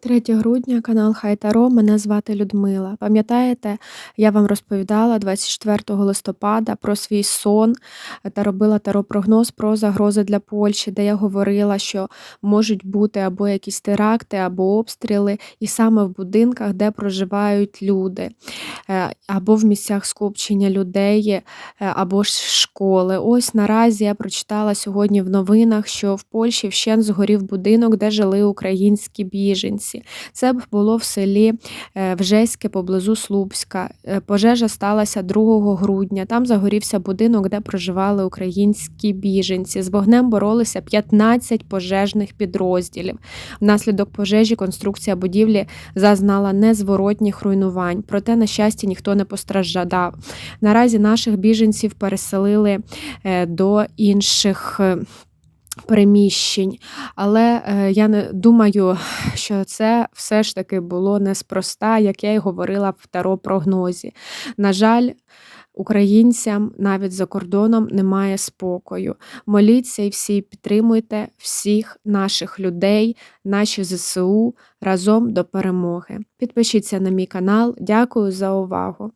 3 грудня, канал Хай Таро. Мене звати Людмила. Пам'ятаєте, я вам розповідала 24 листопада про свій сон та робила таро-прогноз про загрози для Польщі, де я говорила, що можуть бути або якісь теракти, або обстріли, і саме в будинках, де проживають люди, е, або в місцях скупчення людей, е, або ж школи. Ось наразі я прочитала сьогодні в новинах, що в Польщі вщен згорів будинок, де жили українські біженці. Це б було в селі е, Вжеське поблизу Слупська. Е, пожежа сталася 2 грудня. Там загорівся будинок, де проживали українські біженці. З вогнем боролися 15 пожежних підрозділів. Внаслідок пожежі конструкція будівлі зазнала незворотніх руйнувань. Проте, на щастя, ніхто не постраждав. Наразі наших біженців переселили е, до інших переміщень. Але е, я не думаю, що це все ж таки було неспроста, як я й говорила в таро прогнозі. На жаль, українцям навіть за кордоном немає спокою. Моліться і всі підтримуйте всіх наших людей, наші ЗСУ разом до перемоги. Підпишіться на мій канал. Дякую за увагу!